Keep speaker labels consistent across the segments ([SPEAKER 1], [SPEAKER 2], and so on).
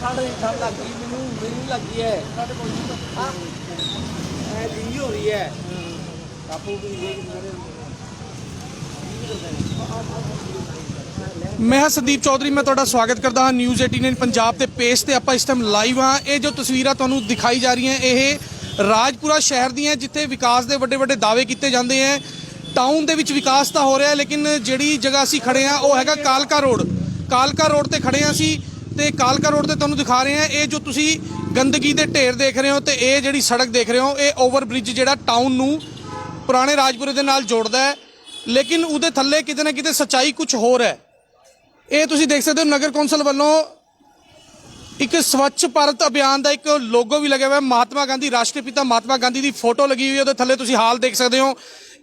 [SPEAKER 1] ਠੰਡ ਠੰਡ ਲੱਗੀ ਮੈਨੂੰ ਮੈਨੂੰ ਲੱਗੀ ਹੈ ਹਾਂ ਇਹ ਦਿੱਲੀ ਹੋ ਰਹੀ ਹੈ ਆਪੂ ਵੀ ਦੇਖ ਮੇਰੇ
[SPEAKER 2] ਮੈਂ ਹਾਂ ਸੰਦੀਪ ਚੌਧਰੀ, ਮੈਂ ਤੁਹਾਡਾ ਸਵਾਗਤ ਕਰਦਾ ਹਾਂ। ਨਿਊਜ਼ 18 ਪੰਜਾਬ ਦੇ ਪੇਜ ਤੇ ਆਪਾਂ ਇਸ ਟਾਈਮ ਲਾਈਵ ਹਾਂ। ਇਹ ਜੋ ਤਸਵੀਰਾਂ ਤੁਹਾਨੂੰ ਦਿਖਾਈ ਜਾ ਰਹੀਆਂ, ਇਹ ਰਾਜਪੁਰਾ ਸ਼ਹਿਰ ਦੀਆਂ ਜਿੱਥੇ ਵਿਕਾਸ ਦੇ ਵੱਡੇ ਵੱਡੇ ਦਾਅਵੇ ਕੀਤੇ ਜਾਂਦੇ ਹੈ ਟਾਊਨ ਦੇ ਵਿੱਚ ਵਿਕਾਸ ਤਾਂ ਹੋ ਰਿਹਾ, ਲੇਕਿਨ ਜਿਹੜੀ ਜਗ੍ਹਾ ਅਸੀਂ ਖੜੇ ਹਾਂ ਉਹ ਹੈਗਾ ਕਾਲਕਾ ਰੋਡ। ਕਾਲਕਾ ਰੋਡ ਤੇ ਖੜੇ ਹਾਂ ਅਸੀਂ ਤੇ ਕਾਲਕਾ ਰੋਡ ਤੇ ਤੁਹਾਨੂੰ ਦਿਖਾ ਰਹੇ ਹਾਂ ਇਹ ਜੋ ਤੁਸੀਂ ਗੰਦਗੀ ਦੇ ਢੇਰ ਦੇਖ ਰਹੇ ਹੋ ਤੇ ਇਹ ਜਿਹੜੀ ਸੜਕ ਦੇਖ ਰਹੇ ਹੋ, ਇਹ ਓਵਰ ਬ੍ਰਿਜ ਜਿਹੜਾ ਟਾਊਨ ਨੂੰ ਪੁਰਾਣੇ ਰਾਜਪੁਰੇ ਦੇ ਨਾਲ ਜੋੜਦਾ ਹੈ। ਲੇਕਿਨ ਉਹਦੇ ਥੱਲੇ ਕਿਤੇ ਨਾ ਕਿਤੇ ਸੱਚਾਈ ਕੁਝ ਹੋਰ ਹੈ। ਇਹ ਤੁਸੀਂ ਦੇਖ ਸਕਦੇ ਹੋ ਨਗਰ ਕੌਂਸਲ ਵੱਲੋਂ ਇੱਕ ਸਵੱਛ ਭਾਰਤ ਅਭਿਆਨ ਦਾ ਇੱਕ ਲੋਗੋ ਵੀ ਲੱਗਿਆ ਹੋਇਆ ਹੈ ਮਹਾਤਮਾ ਗਾਂਧੀ ਰਾਸ਼ਟਰੀ ਪਿਤਾ ਮਹਾਤਮਾ ਗਾਂਧੀ ਦੀ ਫੋਟੋ ਲੱਗੀ ਹੋਈ ਹੈ, ਉਹਦੇ ਥੱਲੇ ਤੁਸੀਂ ਹਾਲ ਦੇਖ ਸਕਦੇ ਹੋ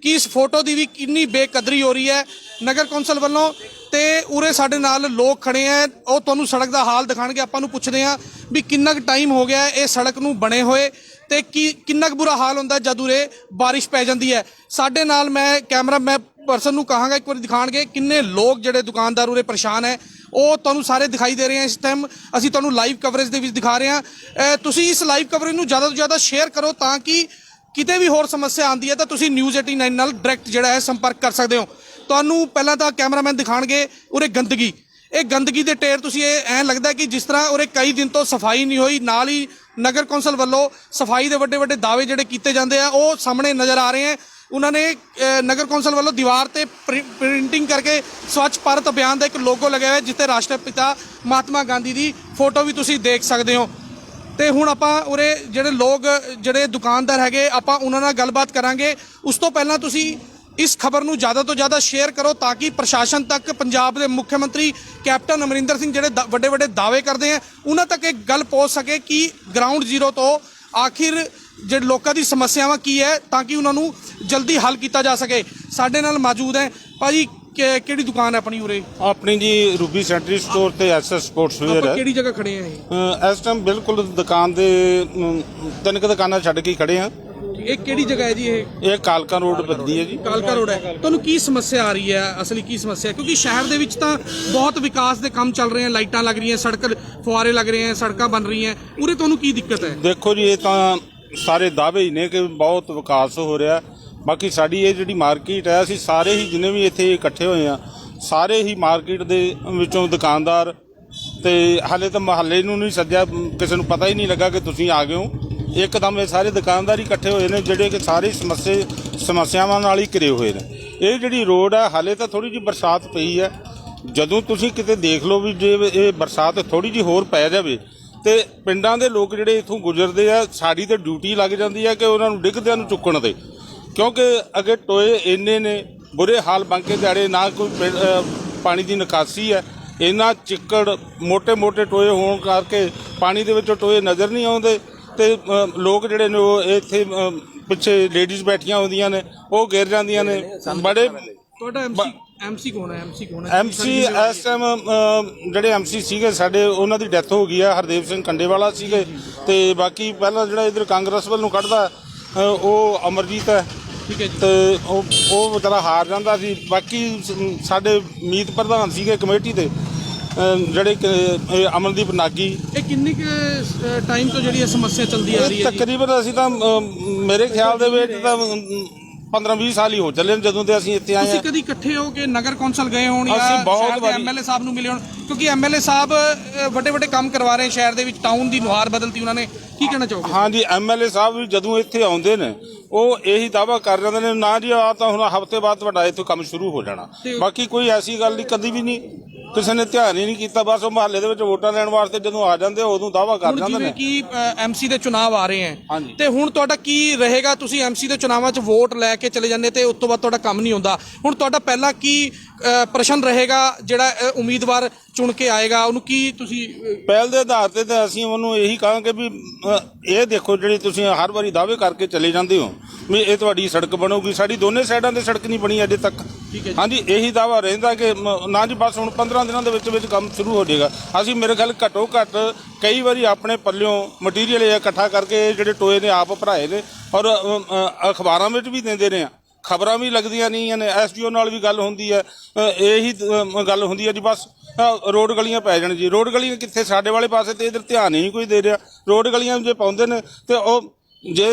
[SPEAKER 2] ਕਿ ਇਸ ਫੋਟੋ ਦੀ ਵੀ ਕਿੰਨੀ ਬੇਕਦਰੀ ਹੋ ਰਹੀ ਹੈ ਨਗਰ ਕੌਂਸਲ ਵੱਲੋਂ ਤੇ ਉਰੇ ਸਾਡੇ ਨਾਲ ਲੋਕ ਖੜੇ ਆ ਉਹ ਤੁਹਾਨੂੰ ਸੜਕ ਦਾ ਹਾਲ ਦਿਖਾਣਗੇ, ਆਪਾਂ ਨੂੰ ਪੁੱਛਦੇ ਆ ਵੀ ਕਿੰਨਾ ਕੁ ਟਾਈਮ ਹੋ ਗਿਆ ਹੈ, ਇਹ ਸੜਕ ਨੂੰ ਬਣੇ ਹੋਏ ਤੇ ਕੀ, ਕਿੰਨਾ ਕੁ ਬੁਰਾ ਹਾਲ ਹੁੰਦਾ ਹੈ ਜਦ ਉਰੇ ਬਾਰਿਸ਼ ਪੈ ਜਾਂਦੀ ਹੈ। ਸਾਡੇ ਨਾਲ ਮੈਂ ਕੈਮਰਾ, ਮੈਂ ਪਰਸਨ ਨੂੰ ਕਹਾਂਗਾ, ਇੱਕ ਵਾਰੀ ਦਿਖਾਣਗੇ ਕਿੰਨੇ ਲੋਕ ਜਿਹੜੇ ਦੁਕਾਨਦਾਰ ਉਰੇ ਪਰੇਸ਼ਾਨ ਹੈ। ਉਹ ਤੁਹਾਨੂੰ ਸਾਰੇ ਦਿਖਾਈ ਦੇ ਰਹੇ ਆ ਇਸ ਟਾਈਮ ਅਸੀਂ ਤੁਹਾਨੂੰ ਲਾਈਵ ਕਵਰੇਜ ਦੇ ਵਿੱਚ ਦਿਖਾ ਰਹੇ ਹਾਂ ਤੁਸੀਂ ਇਸ ਲਾਈਵ ਕਵਰੇਜ ਨੂੰ ਜ਼ਿਆਦਾ ਤੋਂ ਜ਼ਿਆਦਾ ਸ਼ੇਅਰ ਕਰੋ ਤਾਂ ਕਿ ਕਿਤੇ ਵੀ ਹੋਰ ਸਮੱਸਿਆ ਆਉਂਦੀ ਹੈ ਤਾਂ ਤੁਸੀਂ ਨਿਊਜ਼ 89 ਨਾਲ ਡਾਇਰੈਕਟ ਜਿਹੜਾ ਹੈ ਸੰਪਰਕ ਕਰ ਸਕਦੇ ਹੋ। ਤੁਹਾਨੂੰ ਪਹਿਲਾਂ ਤਾਂ ਕੈਮਰਾਮੈਨ ਦਿਖਾਣਗੇ ਉਰੇ ਗੰਦਗੀ। ਇਹ ਗੰਦਗੀ ਦੇ ਢੇਰ ਤੁਸੀਂ ਇਹ ਐਂ ਲੱਗਦਾ ਕਿ ਜਿਸ ਤਰ੍ਹਾਂ ਉਰੇ ਕਈ ਦਿਨ ਤੋਂ ਸਫ਼ਾਈ ਨਹੀਂ ਹੋਈ, ਨਾਲ ਹੀ ਨਗਰ ਕੌਂਸਲ ਵੱਲੋਂ ਸਫ਼ਾਈ ਦੇ ਵੱਡੇ ਵੱਡੇ ਦਾਅਵੇ ਜਿਹੜੇ ਕੀਤੇ ਜਾਂਦੇ ਆ, ਉਹ ਸਾਹਮਣੇ ਨਜ਼ਰ ਆ ਰਹੇ ਆ ਉਹਨਾਂ ਨੇ ਨਗਰ ਕੌਂਸਲ ਵੱਲੋਂ ਦੀਵਾਰ ਤੇ ਪ੍ਰਿੰਟਿੰਗ ਕਰਕੇ ਸਵੱਛ ਭਾਰਤ ਅਭਿਆਨ ਦਾ ਇੱਕ ਲੋਗੋ ਲਗਾਇਆ ਹੋਇਆ, ਜਿੱਥੇ ਰਾਸ਼ਟਰਪਿਤਾ ਮਹਾਤਮਾ ਗਾਂਧੀ ਦੀ ਫੋਟੋ ਵੀ ਤੁਸੀਂ ਦੇਖ ਸਕਦੇ ਹੋ। ਤੇ ਹੁਣ ਆਪਾਂ ਉਰੇ ਜਿਹੜੇ ਲੋਕ, ਜਿਹੜੇ ਦੁਕਾਨਦਾਰ ਹੈਗੇ, ਆਪਾਂ ਉਹਨਾਂ ਨਾਲ ਗੱਲਬਾਤ ਕਰਾਂਗੇ। ਉਸ ਤੋਂ ਪਹਿਲਾਂ ਤੁਸੀਂ ਇਸ ਖਬਰ ਨੂੰ ਜ਼ਿਆਦਾ ਤੋਂ ਜ਼ਿਆਦਾ ਸ਼ੇਅਰ ਕਰੋ ਤਾਂ ਕਿ ਪ੍ਰਸ਼ਾਸਨ ਤੱਕ ਪੰਜਾਬ ਦੇ ਮੁੱਖ ਮੰਤਰੀ ਕੈਪਟਨ ਅਮਰਿੰਦਰ ਸਿੰਘ ਜਿਹੜੇ ਵੱਡੇ ਵੱਡੇ ਦਾਅਵੇ ਕਰਦੇ ਆ ਉਹਨਾਂ ਤੱਕ ਇਹ ਗੱਲ ਪਹੁੰਚ ਸਕੇ ਕਿ ਗਰਾਊਂਡ ਜ਼ੀਰੋ ਤੋਂ ਆਖਿਰ ਜਿਹੜੇ ਲੋਕਾਂ ਦੀ ਸਮੱਸਿਆਵਾਂ ਕੀ ਹੈ ਤਾਂ ਕਿ ਉਹਨਾਂ ਨੂੰ ਜਲਦੀ ਹੱਲ ਕੀਤਾ ਜਾ ਸਕੇ। ਸਾਡੇ ਨਾਲ ਮੌਜੂਦ ਹੈ ਭਾਜੀ ਕਿਹੜੀ ਦੁਕਾਨ ਹੈ ਆਪਣੀ ਉਰੇ?
[SPEAKER 3] ਆਪਣੀ ਜੀ ਰੂਬੀ ਸੈਂਟਰੀ ਸਟੋਰ ਤੇ ਐਸਐਸ ਸਪੋਰਟਸ ਵੇਅਰ
[SPEAKER 2] ਆਪਾਂ
[SPEAKER 3] ਹੈ।
[SPEAKER 2] ਕਿਹੜੀ ਜਗ੍ਹਾ ਖੜੇ ਆ ਇਹ?
[SPEAKER 3] ਇਸ ਟਾਈਮ ਬਿਲਕੁਲ ਦੁਕਾਨ ਦੇ ਤਿੰਨ ਕੁ ਦੁਕਾਨਾਂ ਛੱਡ ਕੇ ਖੜੇ ਆ।
[SPEAKER 2] ਇਹ ਕਿਹੜੀ ਜਗ੍ਹਾ ਹੈ ਜੀ ਇਹ?
[SPEAKER 3] ਇਹ ਕਾਲਕਾ ਰੋਡ ਪੈਂਦੀ ਹੈ ਜੀ।
[SPEAKER 2] ਕਾਲਕਾ ਰੋਡ ਹੈ। ਤੁਹਾਨੂੰ ਕੀ ਸਮੱਸਿਆ ਆ ਰਹੀ ਹੈ? ਅਸਲੀ ਕੀ ਸਮੱਸਿਆ? ਹੈ ਕਿਉਂਕਿ ਸ਼ਹਿਰ ਦੇ ਵਿੱਚ ਤਾਂ ਬਹੁਤ ਵਿਕਾਸ ਦੇ ਕੰਮ ਚੱਲ ਰਹੇ ਹਨ ਲਾਈਟਾਂ ਲੱਗ ਰਹੀਆਂ ਸੜਕ ਫੁਆਰੇ ਲੱਗ ਰਹੇ ਹਨ ਸੜਕਾਂ ਬਣ ਰਹੀਆਂ। ਉਰੇ ਤੁਹਾਨੂੰ ਕੀ ਦਿੱਕਤ ਹੈ?
[SPEAKER 3] ਦੇਖੋ ਜੀ ਇਹ ਤਾਂ ਸਾਰੇ ਦਾਅਵੇ ਹੀ ਨੇ ਕਿ ਬਹੁਤ ਵਿਕਾਸ ਹੋ ਰਿਹਾ। ਬਾਕੀ ਸਾਡੀ ਇਹ ਜਿਹੜੀ ਮਾਰਕੀਟ ਹੈ ਅਸੀਂ ਸਾਰੇ ਹੀ ਜਿੰਨੇ ਵੀ ਇੱਥੇ ਇਕੱਠੇ ਹੋਏ ਆ ਸਾਰੇ ਹੀ ਮਾਰਕੀਟ ਦੇ ਵਿੱਚੋਂ ਦੁਕਾਨਦਾਰ ਤੇ ਹਾਲੇ ਤਾਂ ਮਹੱਲੇ ਨੂੰ ਨਹੀਂ ਸੱਜਿਆ ਕਿਸੇ ਨੂੰ ਪਤਾ ਹੀ ਨਹੀਂ ਲੱਗਾ ਕਿ ਤੁਸੀਂ ਆ ਗਏ ਹੋ। ਇੱਕਦਮ ਇਹ ਸਾਰੇ ਦੁਕਾਨਦਾਰ ਹੀ ਇਕੱਠੇ ਹੋਏ ਨੇ, ਜਿਹੜੇ ਕਿ ਸਾਰੇ ਸਮੱਸਿਆ, ਸਮੱਸਿਆਵਾਂ ਨਾਲ ਹੀ ਘਿਰੇ ਹੋਏ ਨੇ। ਇਹ ਜਿਹੜੀ ਰੋਡ ਹੈ ਹਾਲੇ ਤਾਂ ਥੋੜੀ ਜਿਹੀ ਬਰਸਾਤ ਪਈ ਹੈ ਜਦੋਂ ਤੁਸੀਂ ਕਿਤੇ ਦੇਖ ਲਓ ਵੀ ਜੇ ਇਹ ਬਰਸਾਤ ਥੋੜੀ ਜਿਹੀ ਹੋਰ ਪੈ ਜਾਵੇ, ਤੇ ਪਿੰਡਾਂ ਦੇ ਲੋਕ ਜਿਹੜੇ ਇੱਥੋਂ ਗੁਜ਼ਰਦੇ ਆ, ਸਾਡੀ ਤਾਂ ਡਿਊਟੀ ਲੱਗ ਜਾਂਦੀ ਹੈ ਕਿ ਉਹਨਾਂ ਨੂੰ ਡਿੱਗਦਿਆਂ ਨੂੰ ਚੁੱਕਣ ਦੇ। ਕਿਉਂਕਿ ਅਗੇ ਟੋਏ ਇੰਨੇ ਨੇ, ਬੁਰੇ ਹਾਲ ਬੰਕੇ ਦਾੜੇ ਨਾ ਕੋਈ ਪਾਣੀ ਦੀ ਨਿਕਾਸੀ ਹੈ ਇਹਨਾਂ ਚਿੱਕੜ, ਮੋٹے ਮੋٹے ਟੋਏ ਹੋਣ ਕਰਕੇ ਪਾਣੀ ਦੇ ਵਿੱਚੋਂ ਟੋਏ ਨਜ਼ਰ ਨਹੀਂ ਆਉਂਦੇ। ਤੇ ਲੋਕ ਜਿਹੜੇ ਨੇ ਉਹ ਇੱਥੇ ਪਿੱਛੇ ਲੇਡੀਜ਼ ਬੈਠੀਆਂ ਹੁੰਦੀਆਂ ਨੇ ਉਹ ਗਿਰ ਜਾਂਦੀਆਂ ਨੇ। ਬੜੇ
[SPEAKER 2] ਤੁਹਾਡਾ ਐਮਸੀ ਐਮਸੀ ਕੌਣ ਹੈ? ਐਮਸੀ ਕੌਣ ਹੈ?
[SPEAKER 3] ਐਮਸੀ ਇਸ ਟਾਈਮ ਜਿਹੜੇ ਐਮਸੀ ਸੀਗੇ ਸਾਡੇ ਉਹਨਾਂ ਦੀ ਡੈਥ ਹੋ ਗਈ ਆ। ਹਰਦੇਵ ਸਿੰਘ ਕੰਡੇਵਾਲਾ ਸੀਗੇ। ਤੇ ਬਾਕੀ ਪਹਿਲਾਂ ਜਿਹੜਾ ਇਧਰ ਕਾਂਗਰਸ ਵੱਲ ਨੂੰ ਕੱਢਦਾ ਅ, ਉਹ ਅਮਰਜੀਤ ਹੈ।
[SPEAKER 2] ਠੀਕ ਹੈ ਜੀ।
[SPEAKER 3] ਤੇ ਉਹ ਉਹ ਵਿਚਾਰਾ ਹਾਰ ਜਾਂਦਾ ਸੀ। ਬਾਕੀ ਸ- ਸਾਡੇ ਮੀਤ ਪ੍ਰਧਾਨ ਸੀਗੇ ਕਮੇਟੀ ਦੇ। ਜਿਹੜੇ ਕਿ, ਇਹ ਅਮਨਦੀਪ ਨਾਗੀ।
[SPEAKER 2] ਇਹ ਕਿੰਨੀ ਕੁ ਟਾਈਮ ਤੋਂ ਜਿਹੜੀ ਇਹ ਸਮੱਸਿਆ ਚੱਲਦੀ ਆ ਰਹੀ
[SPEAKER 3] ਇਹ
[SPEAKER 2] ਹੈ ਜੀ?
[SPEAKER 3] ਤਕਰੀਬਨ ਅਸੀਂ ਤਾਂ ਮੇਰੇ ਖਿਆਲ ਦੇ ਵਿੱਚ ਤਾਂ 15-20 ਸਾਲ ਹੀ ਹੋ ਚੱਲੇ ਨੇ ਜਦੋਂ ਦੇ ਅਸੀਂ ਇੱਥੇ ਆਏ
[SPEAKER 2] ਤੁਸੀਂ
[SPEAKER 3] ਹਾਂ।
[SPEAKER 2] ਕਦੀ ਇਕੱਠੇ ਹੋ ਕੇ ਨਗਰ ਕੌਂਸਲ ਗਏ ਹੋਣ ਜਾਂ
[SPEAKER 3] ਅਸੀਂ ਬਹੁਤ ਵਾਰੀ-
[SPEAKER 2] ਐਮਐਲਏ ਸਾਹਿਬ ਨੂੰ ਮਿਲੇ ਹੋਣ? ਕਿਉਂਕਿ ਐਮਐਲਏ ਸਾਹਿਬ ਵੱਡੇ ਵੱਡੇ ਕੰਮ ਕਰਵਾ ਰਹੇ ਸ਼ਹਿਰ ਦੇ ਵਿੱਚ ਟਾਊਨ ਦੀ ਨੁਹਾਰ ਬਦਲਤੀ ਉਹਨਾਂ ਨੇ। ਕੀ ਕਹਿਣਾ ਚਾਹੋਗੇ?
[SPEAKER 3] ਹਾਂਜੀ ਐਮਐਲਏ ਸਾਹਿਬ ਵੀ ਜਦੋਂ ਇੱਥੇ ਆਉਂਦੇ ਨੇ ਉਹ ਇਹੀ ਦਾਵਾ ਕਰ ਜਾਂਦੇ ਨੇ ਨਾ ਜੀ ਆ ਤਾਂ ਹੁਣ ਹਫ਼ਤੇ ਬਾਅਦ ਤੁਹਾਡਾ ਇੱਥੇ ਕੰਮ ਸ਼ੁਰੂ ਹੋ ਜਾਣਾ।
[SPEAKER 2] ਤੇ-
[SPEAKER 3] ਬਾਕੀ ਕੋਈ ਐਸੀ ਗੱਲ ਨਹੀਂ ਕਦੀ ਵੀ ਨਹੀਂ। ਕਿਸੇ ਨੇ ਧਿਆਨ ਹੀ ਨਹੀਂ ਕੀਤਾ ਬਸ ਉਹ ਮਹੱਲੇ ਦੇ ਵਿੱਚ ਵੋਟਾਂ ਲੈਣ ਵਾਸਤੇ ਜਦੋਂ ਆ ਜਾਂਦੇ ਉਦੋਂ ਦਾਵਾ ਕਰ
[SPEAKER 2] ਹੁਣ
[SPEAKER 3] ਜਾਂਦੇ
[SPEAKER 2] ਜਿਵੇਂ
[SPEAKER 3] ਨੇ
[SPEAKER 2] ਕਿ ਐਮਸੀ ਦੇ ਚੁਣਾਵ ਆ ਰਹੇ ਹੈ।
[SPEAKER 3] ਹਾਂਜੀ।
[SPEAKER 2] ਤੇ ਹੁਣ ਤੁਹਾਡਾ ਕੀ ਰਹੇਗਾ? ਤੁਸੀਂ ਐਮਸੀ ਦੇ ਚੁਣਾਵਾਂ 'ਚ ਵੋਟ ਲੈ ਕੇ ਚਲੇ ਜਾਂਦੇ ਤੇ ਉਸ ਤੋਂ ਬਾਅਦ ਤੁਹਾਡਾ ਕੰਮ ਨਹੀਂ ਹੁੰਦਾ। ਹੁਣ ਤੁਹਾਡਾ ਪਹਿਲਾਂ ਕੀ ਅ, ਪ੍ਰਸ਼ਨ ਰਹੇਗਾ ਜਿਹੜਾ ਅ, ਉਮੀਦਵਾਰ ਚੁਣ ਕੇ ਆਏਗਾ? ਉਹਨੂੰ ਕੀ ਤੁਸੀਂ ਅ,
[SPEAKER 3] ਪਹਿਲ ਦੇ ਆਧਾਰ ਤੇ ਤਾਂ ਅਸੀਂ ਉਹਨੂੰ ਇਹੀ ਕਹਾਂਗੇ ਵੀ ਅ, ਇਹ ਦੇਖੋ ਜਿਹੜੀ ਤੁਸੀਂ ਹਰ ਵਾਰੀ ਦਾਅਵੇ ਕਰਕੇ ਚਲੇ ਜਾਂਦੇ ਹੋ ਵੀ ਇਹ ਤੁਹਾਡੀ ਸੜਕ ਬਣੂਗੀ। ਸਾਡੀ ਦੋਨੇ ਸਾਈਡਾਂ ਤੇ ਸੜਕ ਨਹੀਂ ਬਣੀ ਅਜੇ ਤੱਕ। ਹਾਂਜੀ ਇਹੀ ਦਾਵਾ ਰਹਿੰਦਾ ਕਿ ਮ- ਨਾ ਜੀ ਬਸ ਹੁਣ 15 ਦਿਨਾਂ ਦੇ ਵਿੱਚ ਵਿੱਚ ਕੰਮ ਸ਼ੁਰੂ ਹੋ ਜਾਏਗਾ। ਅਸੀਂ ਮੇਰੇ ਖਿਆਲ ਘੱਟੋ ਘੱਟ ਕਈ ਵਾਰੀ ਆਪਣੇ ਪੱਲਿਓਂ ਮਟੀਰੀਅਲ ਇਕੱਠਾ ਕਰਕੇ ਜਿਹੜੇ ਟੋਏ ਨੇ ਆਪ ਭਰਾਏ ਨੇ ਔਰ ਅਖਬਾਰਾਂ ਵਿੱਚ ਵੀ ਦਿੰਦੇ ਨੇ ਆ। ਖਬਰਾਂ ਵੀ ਲੱਗਦੀਆਂ ਨਹੀਂ ਨੇ ਐਸਡੀਓ ਨਾਲ ਵੀ ਗੱਲ ਹੁੰਦੀ ਹੈ। ਇਹੀ ਗੱਲ ਹੁੰਦੀ ਹੈ ਜੀ, ਬਸ ਰੋਡ ਗਲੀਆਂ ਪੈ ਜਾਣ ਜੀ। ਰੋਡ ਗਲੀਆਂ ਕਿੱਥੇ ਸਾਡੇ ਵਾਲੇ ਪਾਸੇ ਤੇ ਇਧਰ ਧਿਆਨ ਹੀ ਨਹੀਂ ਕੋਈ ਦੇ ਰਿਹਾ। ਰੋਡ ਗਲੀਆਂ ਜੇ ਪਾਉਂਦੇ ਨੇ ਤੇ ਉਹ ਜੇ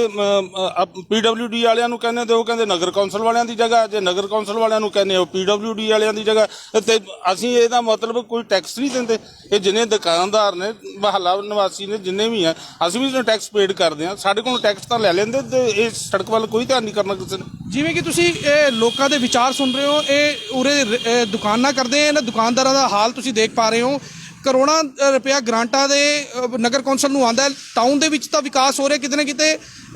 [SPEAKER 3] ਪੀਡਬਲਯੂਡੀ ਵਾਲਿਆਂ ਨੂੰ ਕਹਿੰਦੇ ਤੇ ਉਹ ਕਹਿੰਦੇ ਨਗਰ ਕੌਂਸਲ ਵਾਲਿਆਂ ਦੀ ਜਗ੍ਹਾ, ਜੇ ਨਗਰ ਕੌਂਸਲ ਵਾਲਿਆਂ ਨੂੰ ਕਹਿੰਦੇ ਉਹ ਪੀਡਬਲਯੂਡੀ ਵਾਲਿਆਂ ਦੀ ਜਗ੍ਹਾ, ਤੇ ਅਸੀਂ ਇਹਦਾ ਮਤਲਬ ਕੋਈ ਟੈਕਸ ਨਹੀਂ ਦਿੰਦੇ। ਇਹ ਜਿੰਨੇ ਦੁਕਾਨਦਾਰ ਨੇ, ਮਹੱਲਾ ਨਿਵਾਸੀ ਨੇ, ਜਿੰਨੇ ਵੀ ਆ, ਅਸੀਂ ਵੀ ਟੈਕਸ ਪੇਡ ਕਰਦੇ ਆ, ਸਾਡੇ ਕੋਲ ਟੈਕਸ ਤਾਂ ਲੈ ਲੈਂਦੇ ਤੇ ਇਹ ਸੜਕ ਵੱਲ ਕੋਈ ਧਿਆਨ ਨਹੀਂ ਕਰਨਾ ਕਿਸੇ ਨੇ।
[SPEAKER 2] ਜਿਵੇਂ ਕਿ ਤੁਸੀਂ, ਇਹ ਲੋਕਾਂ ਦੇ ਵਿਚਾਰ ਸੁਣ ਰਹੇ ਹੋ, ਇਹ ਉਰੇ ਦੁਕਾਨਾਂ ਕਰਦੇ ਆ ਇਹਨਾਂ ਦੁਕਾਨਦਾਰਾਂ ਦਾ ਹਾਲ ਤੁਸੀਂ ਦੇਖ ਪਾ ਰਹੇ ਹੋ। ਕਰੋੜਾਂ ਰੁਪਇਆ ਗ੍ਰਾਂਟਾਂ ਦੇ ਨਗਰ ਕੌਂਸਲ ਨੂੰ ਆਂਦਾ ਟਾਊਨ ਦੇ ਵਿੱਚ ਤਾਂ ਵਿਕਾਸ ਹੋ ਰਿਹਾ ਕਿਤੇ ਨਾ ਕਿਤੇ।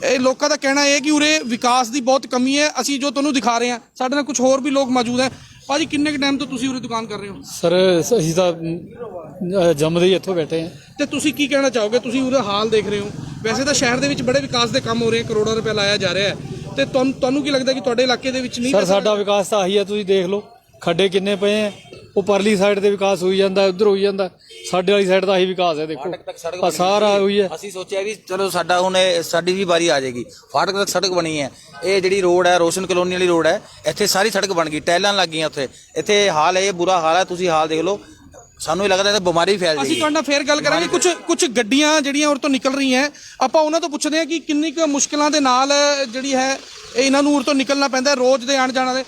[SPEAKER 2] ਇਹ ਲੋਕਾਂ ਦਾ ਕਹਿਣਾ ਇਹ ਹੈ ਕਿ ਉਰੇ ਵਿਕਾਸ ਦੀ ਬਹੁਤ ਕਮੀ ਹੈ। ਅਸੀਂ ਜੋ ਤੁਹਾਨੂੰ ਦਿਖਾ ਰਹੇ ਹਾਂ ਸਾਡੇ ਨਾਲ ਕੁਝ ਹੋਰ ਵੀ ਲੋਕ ਮੌਜੂਦ ਹੈ। ਭਾਜੀ ਕਿੰਨੇ ਕੁ ਟਾਈਮ ਤੋਂ ਤੁਸੀਂ ਉਰੇ ਦੁਕਾਨ ਕਰ ਰਹੇ ਹੋ?
[SPEAKER 4] ਸਰ ਅਸੀਂ ਤਾਂ ਜੰਮਦੇ ਹੀ ਇੱਥੋਂ ਬੈਠੇ ਹਾਂ।
[SPEAKER 2] ਤੇ ਤੁਸੀਂ ਕੀ ਕਹਿਣਾ ਚਾਹੋਗੇ? ਤੁਸੀਂ ਉਹਦਾ ਹਾਲ ਦੇਖ ਰਹੇ ਹੋ। ਵੈਸੇ ਤਾਂ ਸ਼ਹਿਰ ਦੇ ਵਿੱਚ ਬੜੇ ਵਿਕਾਸ ਦੇ ਕੰਮ ਹੋ ਰਹੇ ਕਰੋੜਾਂ ਰੁਪਏ ਲਾਇਆ ਜਾ ਰਿਹਾ ਹੈ। ਤੇ ਤੁਹਾਨੂੰ ਤੁਹਾਨੂੰ ਕੀ ਲੱਗਦਾ ਕਿ ਤੁਹਾਡੇ ਇਲਾਕੇ ਦੇ ਵਿੱਚ ਨਹੀਂ
[SPEAKER 4] ਸਰ ਸਾਡਾ ਵਿਕਾਸ ਤਾਂ ਆਹੀ ਹੈ। ਤੁਸੀਂ ਦੇਖ ਲਓ ਖੱਡੇ ਕਿੰਨੇ ਪਏ ਆ ਉਹ ਪਰਲੀ ਸਾਈਡ ਤੇ ਵਿਕਾਸ ਹੋਈ ਜਾਂਦਾ ਉਧਰ ਹੋਈ ਜਾਂਦਾ। ਸਾਡੇ ਵਾਲੀ ਸਾਈਡ ਦਾ ਆਹੀ ਵਿਕਾਸ ਹੈ ਦੇਖੋ। ਆ ਸਾਰਾ ਹੋਈ ਹੈ।
[SPEAKER 5] ਅਸੀਂ ਸੋਚਿਆ ਵੀ ਚਲੋ ਸਾਡਾ ਹੁਣ ਇਹ ਸਾਡੀ ਵੀ ਵਾਰੀ ਆ ਜਾਏਗੀ। ਫਾਟਕ ਤੱਕ ਸੜਕ ਬਣੀ ਹੈ। ਇਹ ਜਿਹੜੀ ਰੋਡ ਹੈ ਰੋਸ਼ਨ ਕਲੋਨੀ ਵਾਲੀ ਰੋਡ ਹੈ ਇੱਥੇ ਸਾਰੀ ਸੜਕ ਬਣ ਗਈ ਟੈਲਾਂ ਲੱਗ ਗਈਆਂ ਉੱਥੇ। ਇੱਥੇ ਹਾਲ ਹੈ ਇਹ ਬੁਰਾ ਹਾਲ ਹੈ ਤੁਸੀਂ ਹਾਲ ਦੇਖ ਲਓ। ਸਾਨੂੰ ਇਹ ਲੱਗਦਾ ਇਹ ਬਿਮਾਰੀ ਫੈਲ
[SPEAKER 2] ਅਸੀਂ
[SPEAKER 5] ਜਾਏਗੀ
[SPEAKER 2] ਤੁਹਾਡੇ ਨਾਲ ਫੇਰ ਗੱਲ ਕਰਾਂਗੇ। ਕੁਝ ਕੁਝ ਗੱਡੀਆਂ ਜਿਹੜੀਆਂ ਉਰ ਤੋਂ ਨਿਕਲ ਰਹੀਆਂ ਹੈ। ਆਪਾਂ ਉਹਨਾਂ ਤੋਂ ਪੁੱਛਦੇ ਹਾਂ ਕਿ ਕਿੰਨੀ ਕੁ ਮੁਸ਼ਕਲਾਂ ਦੇ ਨਾਲ ਜਿਹੜੀ ਹੈ ਇਹ ਇਹਨਾਂ ਨੂੰ ਉਰ ਤੋਂ ਨਿਕਲਣਾ ਪੈਂਦਾ ਹੈ ਰੋਜ਼ ਦੇ ਆਣ ਜਾਣ ਦੇ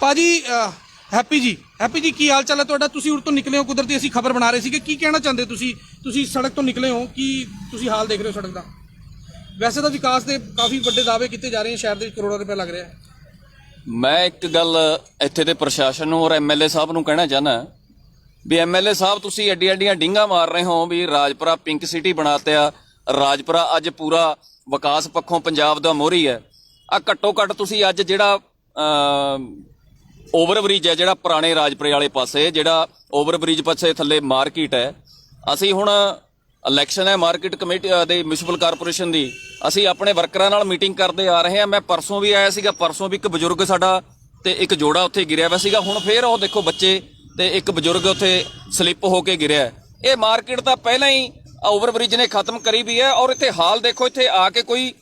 [SPEAKER 2] ਭਾਜੀ ਅਹ, ਹੈਪੀ ਜੀ ਹੈਪੀ ਜੀ, ਕੀ ਹਾਲ ਚਾਲ ਹੈ ਤੁਹਾਡਾ? ਤੁਸੀਂ ਉਰ ਤੋਂ ਨਿਕਲੇ ਹੋ ਕੁਦਰਤੀ, ਅਸੀਂ ਖਬਰ ਬਣਾ ਰਹੇ ਸੀਗੇ। ਕੀ ਕਹਿਣਾ ਚਾਹੁੰਦੇ ਤੁਸੀਂ? ਤੁਸੀਂ ਸੜਕ ਤੋਂ ਨਿਕਲੇ ਹੋ, ਕੀ ਤੁਸੀਂ ਹਾਲ ਦੇਖ ਰਹੇ ਹੋ ਸੜਕ ਦਾ? ਵੈਸੇ ਤਾਂ ਵਿਕਾਸ ਦੇ ਕਾਫੀ ਵੱਡੇ ਦਾਅਵੇ ਕੀਤੇ ਜਾ ਰਹੇ ਹਨ ਸ਼ਹਿਰ ਦੇ ਵਿੱਚ ਕਰੋੜਾਂ ਰੁਪਏ ਲੱਗ ਰਿਹਾ ਹੈ।
[SPEAKER 6] ਮੈਂ ਇੱਕ ਗੱਲ ਇੱਥੇ ਦੇ ਪ੍ਰਸ਼ਾਸਨ ਨੂੰ ਔਰ ਐਮਐਲਏ ਸਾਹਿਬ ਨੂੰ ਕਹਿਣਾ ਚਾਹਨਾ ਵੀ ਐਮਐਲਏ ਸਾਹਿਬ, ਤੁਸੀਂ ਐਡੀਆਂ ਐਡੀਆਂ ਡਿੰਗਾ ਮਾਰ ਰਹੇ ਹੋ ਵੀ ਰਾਜਪੁਰਾ ਪਿੰਕ ਸਿਟੀ ਬਣਾਤਿਆ। ਰਾਜਪੁਰਾ ਅੱਜ ਪੂਰਾ ਵਿਕਾਸ ਪੱਖੋਂ ਪੰਜਾਬ ਦਾ ਮੋਹਰੀ ਹੈ। ਆ ਘੱਟੋ ਘੱਟ ਤੁਸੀਂ ਅੱਜ ਜਿਹੜਾ ਓਵਰਬ੍ਰਿਜ ਹੈ ਜਿਹੜਾ ਪੁਰਾਣੇ ਰਾਜਪੁਰੇ ਵਾਲੇ ਪਾਸੇ, ਜਿਹੜਾ ਓਵਰਬ੍ਰਿਜ ਪਾਸੇ ਥੱਲੇ ਮਾਰਕੀਟ ਹੈ। ਅਸੀਂ ਹੁਣ ਇਲੈਕਸ਼ਨ ਹੈ, ਮਾਰਕੀਟ ਕਮੇਟੀ ਦੇ ਮਿਊਨਿਸਪਲ ਕਾਰਪੋਰੇਸ਼ਨ ਦੀ। ਅਸੀਂ ਆਪਣੇ ਵਰਕਰਾਂ ਨਾਲ ਮੀਟਿੰਗ ਕਰਦੇ ਆ ਰਹੇ ਹਾਂ। ਮੈਂ ਪਰਸੋਂ ਵੀ ਆਇਆ ਸੀਗਾ। ਪਰਸੋਂ ਵੀ ਇੱਕ ਬਜ਼ੁਰਗ ਸਾਡਾ ਤੇ ਇੱਕ ਜੋੜਾ ਉੱਥੇ ਗਿਰਿਆ ਹੋਇਆ ਸੀਗਾ। ਹੁਣ ਫੇਰ ਉਹ ਦੇਖੋ ਬੱਚੇ ਤੇ ਇੱਕ ਬਜ਼ੁਰਗ ਉੱਥੇ ਸਲਿੱਪ ਹੋ ਕੇ ਗਿਰਿਆ ਇਹ ਮਾਰਕੀਟ ਤਾਂ ਪਹਿਲਾਂ ਹੀ ਓਵਰਬ੍ਰਿਜ ਨੇ ਖਤਮ ਕਰੀ ਵੀ ਹੈ ਔਰ ਇੱਥੇ ਹਾਲ ਦੇਖੋ, ਇੱਥੇ ਆ ਕੇ ਕੋਈ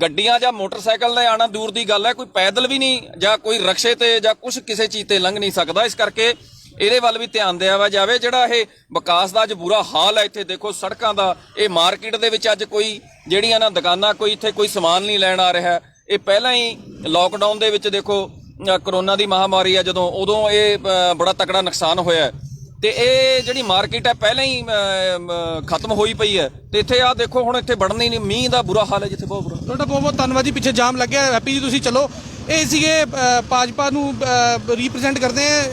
[SPEAKER 6] ਗੱਡੀਆਂ ਜਾਂ ਮੋਟਰਸਾਈਕਲ ਨੇ ਆਣਾ ਦੂਰ ਦੀ ਗੱਲ ਹੈ, ਕੋਈ ਪੈਦਲ ਵੀ ਨਹੀਂ ਜਾਂ ਕੋਈ ਰਕਸ਼ੇ ਤੇ ਜਾਂ ਕੁਝ ਕਿਸੇ ਚੀਜ਼ ਤੇ ਲੰਘ ਨਹੀਂ ਸਕਦਾ। ਇਸ ਕਰਕੇ ਇਹਦੇ ਵੱਲ ਵੀ ਧਿਆਨ ਦਿਆ ਜਾਵੇ। ਜਿਹੜਾ ਇਹ ਵਿਕਾਸ ਦਾ ਅੱਜ ਬੁਰਾ ਹਾਲ ਹੈ, ਇੱਥੇ ਦੇਖੋ ਸੜਕਾਂ ਦਾ, ਇਹ ਮਾਰਕੀਟ ਦੇ ਵਿੱਚ ਅੱਜ ਕੋਈ ਜਿਹੜੀਆਂ ਨਾ ਦੁਕਾਨਾਂ, ਕੋਈ ਇੱਥੇ ਕੋਈ ਸਮਾਨ ਨਹੀਂ ਲੈਣ ਆ ਰਿਹਾ। ਇਹ ਪਹਿਲਾਂ ਹੀ ਲੋਕਡਾਊਨ ਦੇ ਵਿੱਚ ਦੇਖੋ ਕਰੋਨਾ ਦੀ ਮਹਾਮਾਰੀ ਆ ਜਦੋਂ, ਉਦੋਂ ਇਹ ਬੜਾ ਤਕੜਾ ਨੁਕਸਾਨ ਹੋਇਆ ਤੇ ਇਹ ਜਿਹੜੀ ਮਾਰਕੀਟ ਹੈ ਪਹਿਲਾਂ ਹੀ ਖਤਮ ਹੋਈ ਪਈ ਹੈ। ਤੇ ਇੱਥੇ ਆ ਦੇਖੋ, ਹੁਣ ਇੱਥੇ ਵੜਨ ਹੀ ਨਹੀਂ, ਮੀਂਹ ਦਾ ਬੁਰਾ ਹਾਲ ਹੈ ਜਿੱਥੇ ਬਹੁਤ ਬੁਰਾ
[SPEAKER 2] ਤੁਹਾਡਾ ਬਹੁਤ ਬਹੁਤ ਧੰਨਵਾਦ ਜੀ, ਪਿੱਛੇ ਜਾਮ ਲੱਗਿਆ ਹੈਪੀ ਜੀ, ਤੁਸੀਂ ਚਲੋ। ਇਹ ਸੀਗੇ ਭਾਜਪਾ ਨੂੰ ਰਿਪਰੈਜ਼ੈਂਟ ਕਰਦੇ ਆ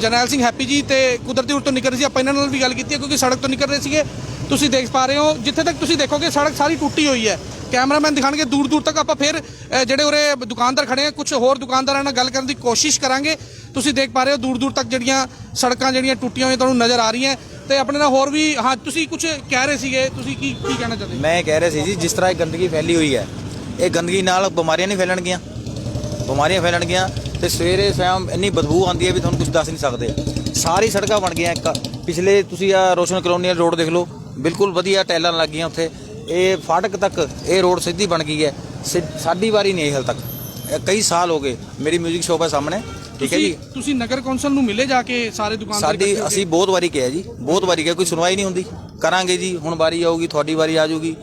[SPEAKER 2] ਜਰਨੈਲ ਸਿੰਘ ਹੈਪੀ ਜੀ ਤੇ ਕੁਦਰਤੀ ਉਰ ਤੋਂ ਨਿਕਲ ਰਹੇ ਸੀ। ਆਪਾਂ ਇਹਨਾਂ ਨਾਲ ਵੀ ਗੱਲ ਕੀਤੀ ਹੈ, ਕਿਉਂਕਿ ਸੜਕ ਤੋਂ ਨਿਕਲ ਰਹੇ ਸੀਗੇ। ਤੁਸੀਂ ਦੇਖ ਪਾ ਰਹੇ ਹੋ, ਜਿੱਥੇ ਤੱਕ ਤੁਸੀਂ ਦੇਖੋਗੇ, ਸੜਕ ਸਾਰੀ ਟੁੱਟੀ ਹੋਈ ਹੈ। ਕੈਮਰਾਮੈਨ ਦਿਖਾਣਗੇ ਦੂਰ ਦੂਰ ਤੱਕ ਆਪਾਂ ਫਿਰ ਅ, ਜਿਹੜੇ ਉਰੇ ਦੁਕਾਨਦਾਰ ਖੜੇ ਆ ਕੁਝ ਹੋਰ ਦੁਕਾਨਦਾਰਾਂ ਨਾਲ ਗੱਲ ਕਰਨ ਦੀ ਕੋਸ਼ਿਸ਼ ਕਰਾਂਗੇ। ਤੁਸੀਂ ਦੇਖ ਪਾ ਰਹੇ ਹੋ ਦੂਰ ਦੂਰ ਤੱਕ ਜਿਹੜੀਆਂ ਸੜਕਾਂ ਜਿਹੜੀਆਂ ਟੁੱਟੀਆਂ ਹੋਈਆਂ ਤੁਹਾਨੂੰ ਨਜ਼ਰ ਆ ਰਹੀਆਂ। ਤੇ ਆਪਣੇ ਨਾਲ ਹੋਰ ਵੀ ਹਾਂ ਤੁਸੀਂ ਕੁਝ ਕਹਿ ਰਹੇ ਸੀਗੇ ਤੁਸੀਂ ਕੀ ਕੀ ਕਹਿਣਾ ਚਾਹੁੰਦੇ?
[SPEAKER 5] ਮੈਂ ਇਹ ਕਹਿ ਰਿਹਾ ਸੀ ਜੀ ਜਿਸ ਤਰ੍ਹਾਂ ਇਹ ਗੰਦਗੀ ਫੈਲੀ ਹੋਈ ਹੈ ਇਹ ਗੰਦਗੀ ਨਾਲ ਬਿਮਾਰੀਆਂ ਨਹੀਂ ਫੈਲਣਗੀਆਂ। ਬਿਮਾਰੀਆਂ ਫੈਲਣਗੀਆਂ ਤੇ ਸਵੇਰੇ ਸ਼ਾਮ ਇੰਨੀ ਬਦਬੂ ਆਉਂਦੀ ਹੈ ਵੀ ਤੁਹਾਨੂੰ ਕੁਝ ਦੱਸ ਨਹੀਂ ਸਕਦੇ। ਸਾਰੀ ਸੜਕਾਂ ਬਣ ਗਈਆਂ ਇੱਕ। ਪਿਛਲੇ ਤੁਸੀਂ ਆ ਰੋਸ਼ਨ ਕਲੋਨੀ ਵਾਲੀ ਰੋਡ ਦੇਖ ਲਓ ਬਿਲਕੁਲ ਵਧੀਆ ਟੈਲਾਂ ਲੱਗ ਗਈਆਂ ਉੱਥੇ। ਇਹ ਫਾਟਕ ਤੱਕ ਇਹ ਰੋਡ ਸਿੱਧੀ ਬਣ ਗਈ ਹੈ। ਸਾਡੀ ਵਾਰੀ ਨਹੀਂ ਹਾਲ ਤੱਕ। ਕਈ ਸਾਲ ਹੋ ਗਏ। ਮੇਰੀ 뮤직 ਸ਼ੋਪ ਹੈ ਸਾਹਮਣੇ। ਠੀਕ ਹੈ ਜੀ।
[SPEAKER 2] ਤੁਸੀਂ ਨਗਰ ਕੌਂਸਲ ਨੂੰ ਮਿਲੇ ਜਾ ਕੇ ਸਾਰੇ ਦੁਕਾਨਦਾਰ
[SPEAKER 5] ਸਾਡੀ? ਅਸੀਂ ਬਹੁਤ ਵਾਰੀ ਕਿਹਾ ਜੀ। ਬਹੁਤ ਵਾਰੀ ਕਿਹਾ ਕੋਈ ਸੁਣਵਾਈ ਨਹੀਂ ਹੁੰਦੀ। ਕਰਾਂਗੇ ਜੀ। ਹੁਣ ਵਾਰੀ ਆਊਗੀ ਤੁਹਾਡੀ ਵਾਰੀ ਆ ਜਾਊਗੀ।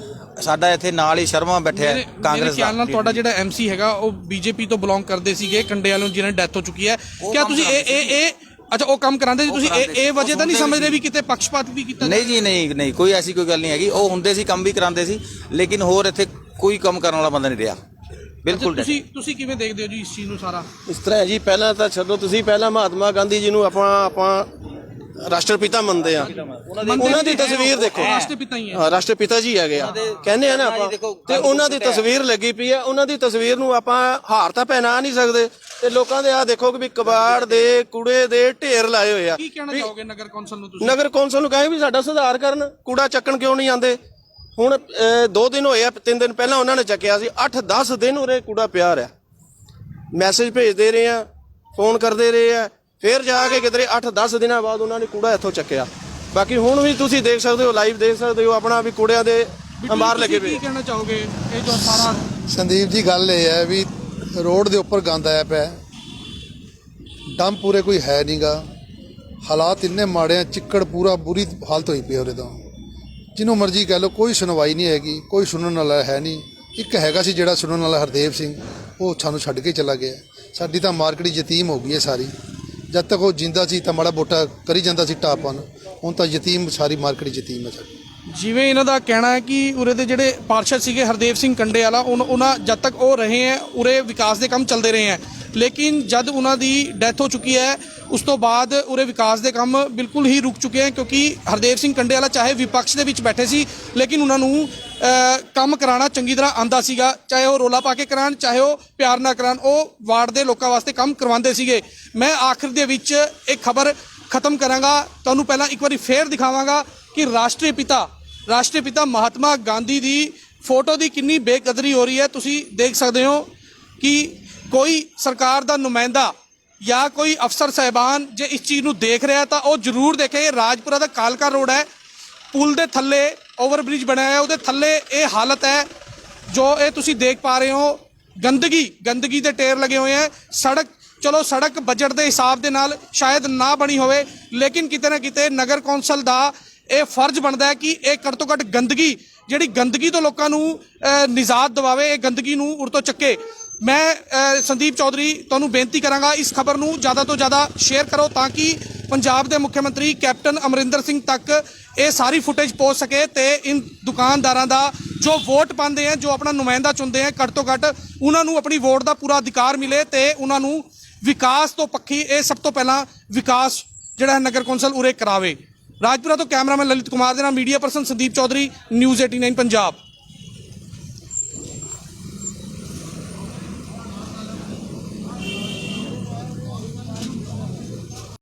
[SPEAKER 5] ਸਾਡਾ ਇੱਥੇ ਨਾਲ ਹੀ ਸ਼ਰਮਾ ਬੈਠਿਆ ਕਾਂਗਰਸ
[SPEAKER 2] ਖਿਆਲ ਨਾਲ
[SPEAKER 5] ਦਾ
[SPEAKER 2] ਤੁਹਾਡਾ ਜਿਹੜਾ ਐਮਸੀ ਹੈਗਾ ਉਹ ਬੀਜੇਪੀ ਤੋਂ ਬਿਲੋਂਗ ਕਰਦੇ ਸੀਗੇ। ਕੰਡੇ ਵਾਲੋਂ ਜਿਹਨਾਂ ਦੀ ਡੈਥ ਹੋ ਚੁੱਕੀ ਹੈ। ਕਿਆ ਤੁਸੀਂ ਇਹ ਇਹ ਇਹ ਅੱਛਾ ਉਹ ਕੰਮ ਕਰਾਉਂਦੇ ਸੀ ਤੁਸੀਂ? ਇਹ ਇਹ ਵਜ੍ਹਾ ਤਾਂ ਨਹੀਂ ਸਮਝਦੇ ਵੀ ਕਿਤੇ ਪੱਖਪਾਤ ਵੀ ਕੀਤਾ
[SPEAKER 5] ਨਹੀਂ ਜੀ ਨਹੀਂ ਨਹੀਂ ਕੋਈ ਐਸੀ ਕੋਈ ਗੱਲ ਨਹੀਂ ਹੈਗੀ। ਉਹ ਹੁੰਦੇ ਸੀ ਕੰਮ ਵੀ ਕਰਾਉਂਦੇ ਸੀ ਲੇਕਿਨ ਹੋਰ ਇੱਥੇ ਕੋਈ ਕੰਮ ਕਰਨ ਵਾਲਾ ਬੰਦਾ ਨਹੀਂ ਰਿਹਾ। ਬਿਲਕੁਲ ਨਹੀਂ।
[SPEAKER 2] ਤੁਸੀਂ ਤੁਸੀਂ ਕਿਵੇਂ ਦੇਖਦੇ ਹੋ ਜੀ ਇਸ ਚੀਜ਼ ਨੂੰ ਸਾਰਾ?
[SPEAKER 1] ਇਸ ਤਰ੍ਹਾਂ ਹੈ ਜੀ ਪਹਿਲਾਂ ਤਾਂ ਛੱਡੋ ਤੁਸੀਂ ਪਹਿਲਾਂ ਮਹਾਤਮਾ ਗਾਂਧੀ ਜੀ ਨੂੰ ਆਪਾਂ ਆਪਾਂ ਰਾਸ਼ਟਰਪਿਤਾ ਮੰਨਦੇ ਆ ਉਹਨਾਂ ਦੀ ਤਸਵੀਰ ਦੇਖੋ।
[SPEAKER 2] ਰਾਸ਼ਟਰਪਿਤਾ ਹੀ ਹੈ।
[SPEAKER 1] ਹਾਂ ਰਾਸ਼ਟਰਪਿਤਾ ਜੀ ਹੈਗੇ ਆ। ਕਹਿੰਦੇ ਆ ਨਾ ਆਪਾਂ ਤੇ ਉਹਨਾਂ ਦੀ ਤਸਵੀਰ ਲੱਗੀ ਪਈ ਹੈ ਉਹਨਾਂ ਦੀ ਤਸਵੀਰ ਨੂੰ ਆਪਾਂ ਹਾਰ ਤਾਂ ਪਹਿਨਾ ਨਹੀਂ ਸਕਦੇ। ਤੇ ਲੋਕਾਂ ਦੇ ਆ ਦੇਖੋ ਕਿ ਵੀ ਕਬਾੜ ਦੇ ਕੂੜੇ ਦੇ ਢੇਰ ਲਾਏ ਹੋਏ ਆ।
[SPEAKER 2] ਕੀ ਕਹਿਣਾ ਚਾਹੋਗੇ ਨਗਰ ਕੌਂਸਲ ਨੂੰ ਤੁਸੀਂ?
[SPEAKER 1] ਨਗਰ ਕੌਂਸਲ ਨੂੰ ਕਹੇ ਵੀ ਸਾਡਾ ਸੁਧਾਰ ਕਰਨ ਕੂੜਾ ਚੱਕਣ ਕਿਉਂ ਨਹੀਂ ਆਉਂਦੇ? ਹੁਣ ਅਹ, ਦੋ ਦਿਨ ਹੋਏ ਆ ਤਿੰਨ ਦਿਨ ਪਹਿਲਾਂ ਉਹਨਾਂ ਨੇ ਚੱਕਿਆ ਸੀ 8-10 ਦਿਨ ਉਰੇ ਕੂੜਾ ਪਿਆ ਰਿਹਾ। ਮੈਸੇਜ ਭੇਜਦੇ ਰਹੇ ਆ ਫੋਨ ਕਰਦੇ ਰਹੇ ਆ ਫਿਰ ਜਾ ਕੇ ਕਿਧਰੇ 8-10 ਦਿਨਾਂ ਬਾਅਦ ਉਹਨਾਂ ਨੇ ਕੂੜਾ ਇੱਥੋਂ ਚੱਕਿਆ। ਬਾਕੀ ਹੁਣ ਵੀ ਤੁਸੀਂ ਦੇਖ ਸਕਦੇ ਹੋ ਲਾਈਵ ਦੇਖ ਸਕਦੇ ਹੋ ਆਪਣਾ ਵੀ ਕੂੜਿਆਂ ਦੇ ਅੰਬਾਰ ਲੱਗੇ ਪਏ
[SPEAKER 2] ਕੀ ਕਹਿਣਾ ਚਾਹੋਗੇ? ਇਹ ਜੋ ਸਾਰਾ
[SPEAKER 7] ਸੰਦੀਪ ਜੀ ਗੱਲ ਇਹ ਹੈ ਵੀ ਰੋਡ ਦੇ ਉੱਪਰ ਗੰਦ ਆਇਆ ਪਿਆ ਹੈ। ਡੰਪ ਪੂਰੇ ਕੋਈ ਹੈ ਨਹੀਂਗਾ ਹਾਲਾਤ ਇੰਨੇ ਮਾੜੇ ਆ, ਚਿੱਕੜ ਪੂਰਾ ਬੁਰੀ ਹਾਲਤ ਹੋਈ ਪਈ ਉਹਦੇ ਤਾਂ। ਜਿਹਨੂੰ ਮਰਜ਼ੀ ਕਹਿ ਲਓ, ਕੋਈ ਸੁਣਵਾਈ ਨਹੀਂ ਹੈਗੀ, ਕੋਈ ਸੁਣਨ ਵਾਲਾ ਹੈ ਨਹੀਂ। ਇੱਕ ਹੈਗਾ ਸੀ ਜਿਹੜਾ ਸੁਣਨ ਵਾਲਾ ਹਰਦੇਵ ਸਿੰਘ, ਉਹ ਸਾਨੂੰ ਛੱਡ ਕੇ ਚਲਾ ਗਿਆ। ਸਾਡੀ ਤਾਂ ਮਾਰਕੀਟ ਯਤੀਮ ਹੋ ਗਈ ਹੈ ਸਾਰੀ। ਜਦ ਤੱਕ ਉਹ ਜਿੰਦਾ ਸੀ ਤਾਂ ਮਾੜਾ ਬੋਟਾ ਕਰੀ ਜਾਂਦਾ ਸੀ ਟਾਪਨ ਹੁਣ ਤਾਂ ਯਤੀਮ ਸਾਰੀ ਮਾਰਕੀਟ ਯਤੀਮ ਹੈ ਸਾਡੀ।
[SPEAKER 2] ਜਿਵੇਂ ਇਹਨਾਂ ਦਾ ਕਹਿਣਾ ਹੈ ਕਿ ਉਰੇ ਦੇ ਜਿਹੜੇ ਪਾਰਸ਼ਦ ਸੀਗੇ ਹਰਦੇਵ ਸਿੰਘ ਕੰਡੇ ਵਾਲਾ ਉਨ- ਉਹਨਾਂ ਜਦ ਤੱਕ ਉਹ ਰਹੇ ਹੈ, ਉਰੇ ਵਿਕਾਸ ਦੇ ਕੰਮ ਚੱਲਦੇ ਰਹੇ ਹੈ। ਲੇਕਿਨ ਜਦ ਉਹਨਾਂ ਦੀ ਡੈਥ ਹੋ ਚੁੱਕੀ ਹੈ, ਉਸ ਤੋਂ ਬਾਅਦ ਉਰੇ ਵਿਕਾਸ ਦੇ ਕੰਮ ਬਿਲਕੁਲ ਹੀ ਰੁਕ ਚੁੱਕੇ ਹਨ ਕਿਉਂਕਿ ਹਰਦੇਵ ਸਿੰਘ ਕੰਡੇ ਵਾਲਾ ਚਾਹੇ ਵਿਪਕਸ਼ ਦੇ ਵਿੱਚ ਬੈਠੇ ਸੀ, ਲੇਕਿਨ ਉਹਨਾਂ ਨੂੰ ਕੰਮ ਕਰਾਉਣਾ ਚੰਗੀ ਤਰ੍ਹਾਂ ਆਂਦਾ ਸੀਗਾ। ਚਾਹੇ ਉਹ ਰੋਲਾ ਪਾ ਕੇ ਕਰਾਉਣ, ਚਾਹੇ ਉਹ ਪਿਆਰ ਨਾਲ ਕਰਾਉਣ, ਉਹ ਵਾਰਡ ਦੇ ਲੋਕਾਂ ਵਾਸਤੇ ਕੰਮ ਕਰਵਾਉਂਦੇ ਸੀਗੇ। ਮੈਂ ਆਖਿਰ ਦੇ ਵਿੱਚ ਇਹ ਖਬਰ ਖਤਮ ਕਰਾਂਗਾ। ਤੁਹਾਨੂੰ ਪਹਿਲਾਂ ਇੱਕ ਵਾਰੀ ਫੇਰ ਦਿਖਾਵਾਂਗਾ। ਕਿ ਰਾਸ਼ਟਰੀ ਪਿਤਾ ਰਾਸ਼ਟਰੀ ਪਿਤਾ ਮਹਾਤਮਾ ਗਾਂਧੀ ਦੀ ਫੋਟੋ ਦੀ ਕਿੰਨੀ ਬੇਕਦਰੀ ਹੋ ਰਹੀ ਹੈ, ਤੁਸੀਂ ਦੇਖ ਸਕਦੇ ਹੋ ਕਿ ਕੋਈ ਸਰਕਾਰ ਦਾ ਨੁਮਾਇੰਦਾ ਜਾਂ ਕੋਈ ਅਫਸਰ ਸਹਿਬਾਨ ਜੇ ਇਸ ਚੀਜ਼ ਨੂੰ ਦੇਖ ਰਿਹਾ ਤਾਂ ਉਹ ਜ਼ਰੂਰ ਦੇਖੇ। ਇਹ ਰਾਜਪੁਰਾ ਦਾ ਕਾਲਕਾ ਰੋਡ ਹੈ। ਪੁਲ ਦੇ ਥੱਲੇ ਓਵਰ ਬ੍ਰਿਜ ਬਣਾਇਆ ਹੈ ਉਹਦੇ ਥੱਲੇ ਇਹ ਹਾਲਤ ਹੈ, ਜੋ ਇਹ ਤੁਸੀਂ ਦੇਖ ਪਾ ਰਹੇ ਹੋ। ਗੰਦਗੀ ਗੰਦਗੀ ਦੇ ਟੇਰ ਲੱਗੇ ਹੋਏ ਹੈ। ਸੜਕ, ਚਲੋ ਸੜਕ ਬਜਟ ਦੇ ਹਿਸਾਬ ਦੇ ਨਾਲ ਸ਼ਾਇਦ ਨਾ ਬਣੀ ਹੋਵੇ, ਲੇਕਿਨ ਕਿਤੇ ਨਾ ਕਿਤੇ ਨਗਰ ਕੌਂਸਲ ਦਾ ਇਹ ਫਰਜ਼ ਬਣਦਾ ਹੈ ਕਿ ਇਹ ਘੱਟ ਤੋਂ ਘੱਟ ਗੰਦਗੀ, ਜਿਹੜੀ ਗੰਦਗੀ ਤੋਂ ਲੋਕਾਂ ਨੂੰ ਨਿਜ਼ਾਤ ਦਿਵਾਵੇ, ਇਹ ਗੰਦਗੀ ਨੂੰ ਉਰ ਤੋਂ ਚੱਕੇ। ਮੈਂ ਸੰਦੀਪ ਚੌਧਰੀ ਤੁਹਾਨੂੰ ਬੇਨਤੀ ਕਰਾਂਗਾ ਇਸ ਖਬਰ ਨੂੰ ਜ਼ਿਆਦਾ ਤੋਂ ਜ਼ਿਆਦਾ ਸ਼ੇਅਰ ਕਰੋ ਤਾਂ ਕਿ ਪੰਜਾਬ ਦੇ ਮੁੱਖ ਮੰਤਰੀ ਕੈਪਟਨ ਅਮਰਿੰਦਰ ਸਿੰਘ ਤੱਕ ਇਹ ਸਾਰੀ ਫੁਟੇਜ ਪਹੁੰਚ ਸਕੇ ਤੇ ਇਨ ਦੁਕਾਨਦਾਰਾਂ ਦਾ ਜੋ ਵੋਟ ਪਾਉਂਦੇ ਆ, ਜੋ ਆਪਣਾ ਨੁਮਾਇੰਦਾ ਚੁਣਦੇ ਆ, ਘੱਟ ਤੋਂ ਘੱਟ ਉਹਨਾਂ ਨੂੰ ਆਪਣੀ ਵੋਟ ਦਾ ਪੂਰਾ ਅਧਿਕਾਰ ਮਿਲੇ ਤੇ ਉਹਨਾਂ ਨੂੰ ਵਿਕਾਸ ਤੋਂ ਪੱਖੀ ਇਹ ਸਭ ਤੋਂ ਪਹਿਲਾਂ ਵਿਕਾਸ ਜਿਹੜਾ ਹੈ ਨਗਰ ਕੌਂਸਲ ਉਰੇ ਕਰਾਵੇ। ਰਾਜਪੁਰਾ ਤੋਂ ਕੈਮਰਾਮੈਨ ਲਲਿਤ ਕੁਮਾਰ ਦੇ ਨਾਲ media person Sandeep Chaudhary news 89 Punjab.